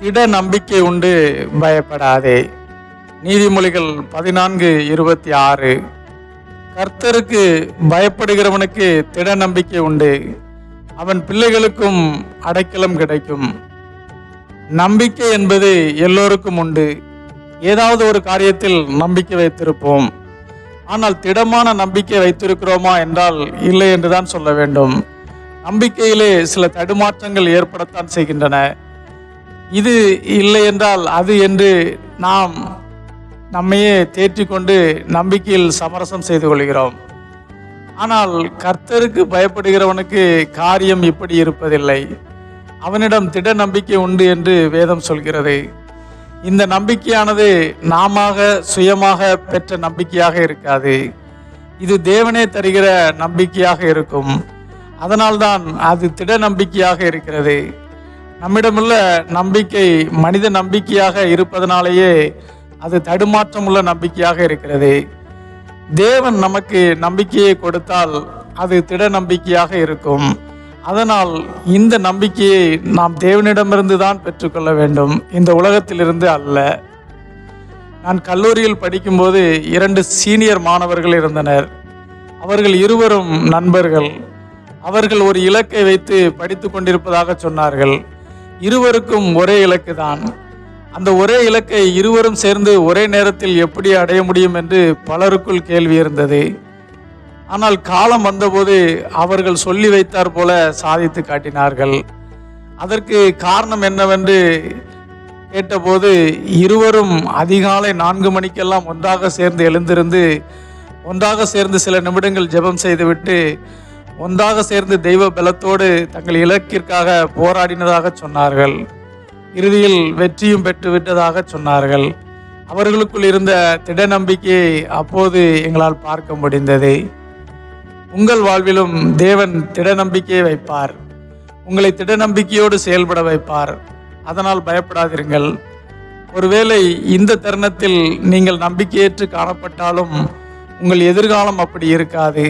திட நம்பிக்கை உண்டு பயப்படாதே. நீதிமொழிகள் பதினான்கு இருபத்தி ஆறு. கர்த்தருக்கு பயப்படுகிறவனுக்கு திட நம்பிக்கை உண்டு. அவன் பிள்ளைகளுக்கும் அடைக்கலம் கிடைக்கும். நம்பிக்கை என்பது எல்லோருக்கும் உண்டு. ஏதாவது ஒரு காரியத்தில் நம்பிக்கை வைத்திருப்போம். ஆனால் திடமான நம்பிக்கை வைத்திருக்கிறோமா என்றால் இல்லை என்றுதான் சொல்ல வேண்டும். நம்பிக்கையிலே சில தடுமாற்றங்கள் ஏற்படத்தான் செய்கின்றன. இது இல்லை என்றால் அது என்று நாம் நம்மையே தேற்றிக்கொண்டு நம்பிக்கையில் சமரசம் செய்து கொள்கிறோம். ஆனால் கர்த்தருக்கு பயப்படுகிறவனுக்கு காரியம் இப்படி இருப்பதில்லை. அவனிடம் திட நம்பிக்கை உண்டு என்று வேதம் சொல்கிறது. இந்த நம்பிக்கையானது நாம சுயமாக பெற்ற நம்பிக்கையாக இருக்காது. இது தேவனே தருகிற நம்பிக்கையாக இருக்கும். அதனால்தான் அது திட நம்பிக்கையாக இருக்கிறது. நம்மிடமுள்ள நம்பிக்கை மனித நம்பிக்கையாக இருப்பதனாலேயே அது தடுமாற்றமுள்ள நம்பிக்கையாக இருக்கிறது. தேவன் நமக்கு நம்பிக்கையை கொடுத்தால் அது திட நம்பிக்கையாக இருக்கும். அதனால் இந்த நம்பிக்கையை நாம் தேவனிடமிருந்து தான் பெற்றுக்கொள்ள வேண்டும். இந்த உலகத்திலிருந்து அல்ல. நான் கல்லூரியில் படிக்கும்போது இரண்டு சீனியர் மாணவர்கள் இருந்தனர். அவர்கள் இருவரும் நண்பர்கள். அவர்கள் ஒரு இலக்கை வைத்து படித்து கொண்டிருப்பதாக சொன்னார்கள். இருவருக்கும் ஒரே இலக்கு தான். அந்த ஒரே இலக்கை இருவரும் சேர்ந்து ஒரே நேரத்தில் எப்படி அடைய முடியும் என்று பலருக்குள் கேள்வி இருந்தது. ஆனால் காலம் வந்தபோது அவர்கள் சொல்லி வைத்தார் போல சாதித்து காட்டினார்கள். அதற்கு காரணம் என்னவென்று கேட்டபோது இருவரும் அதிகாலை நான்கு மணிக்கெல்லாம் ஒன்றாக சேர்ந்து எழுந்திருந்து ஒன்றாக சேர்ந்து சில நிமிடங்கள் ஜெபம் செய்துவிட்டு ஒன்றாக சேர்ந்து தெய்வ பலத்தோடு தங்கள் இலக்கிற்காக போராடினதாக சொன்னார்கள். இறுதியில் வெற்றியும் பெற்று விட்டதாக சொன்னார்கள். அவர்களுக்குள் இருந்த திட நம்பிக்கையை அப்போது எங்களால் பார்க்க முடிந்தது. உங்கள் வாழ்விலும் தேவன் திட நம்பிக்கையை வைப்பார். உங்களை திட நம்பிக்கையோடு செயல்பட வைப்பார். அதனால் பயப்படாதிருங்கள். ஒருவேளை இந்த தருணத்தில் நீங்கள் நம்பிக்கையேற்று காணப்பட்டாலும் உங்கள் எதிர்காலம் அப்படி இருக்காது.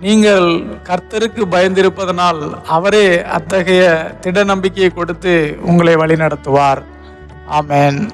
நீங்கள் கர்த்தருக்கு பயந்திருப்பதனால் அவரே அத்தகைய திட நம்பிக்கையை கொடுத்து உங்களை வழிநடத்துவார். ஆமென்.